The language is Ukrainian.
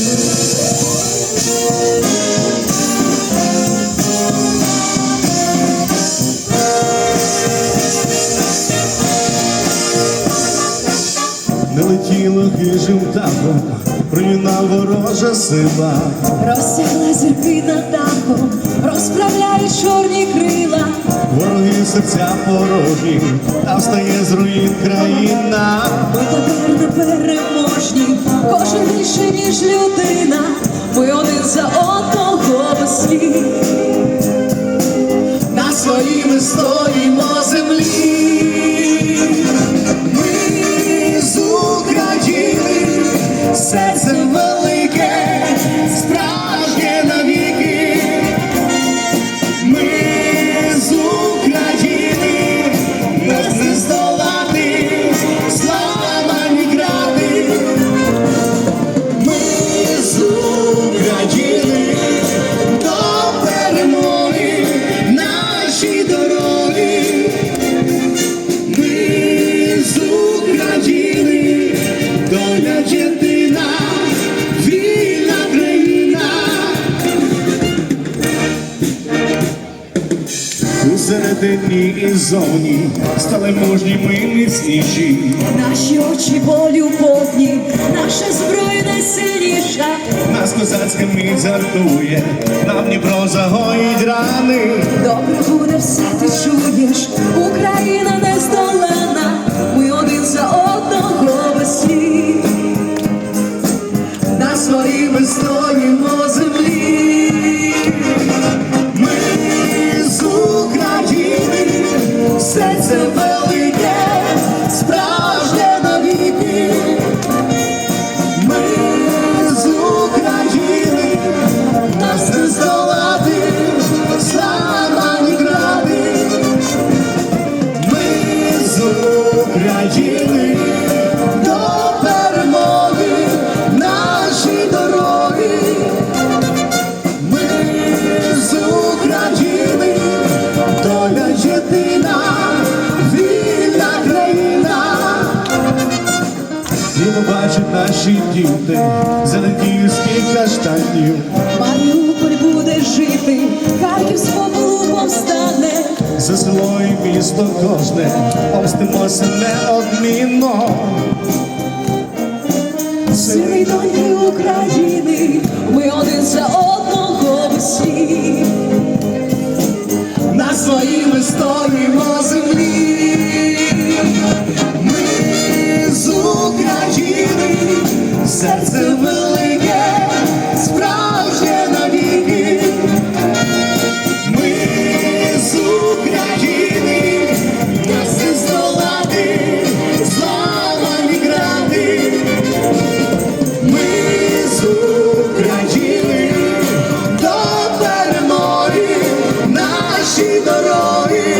Не летіло хижим табором примінав ворожа сила. розтягла зірки над дахом, розправляє чорні крила. Вороги серця порожні, та встає з руїн країна. Ми тепер непереможні, кожен більше, ніж людина. Ми один за доля єдина, вільна країна. У середині і зоні стали мужні ми міцніші. Наші очі болю повні, наша зброя найсильніша. Нас козацька мить зартує, нам Дніпро загоїть рани. Добре буде все, ти чуєш, Україна І бачить наші діти зеленківських каштанів. Маріуполь буде жити, Харків з попелу повстане. За село і місто кожне, повстимося неодмінно. Сини доньки України, ми один за одного серце велике, справжнє навіки. Ми з України, нас не здолати, зламані гради. Ми з України до перемоги наші дороги.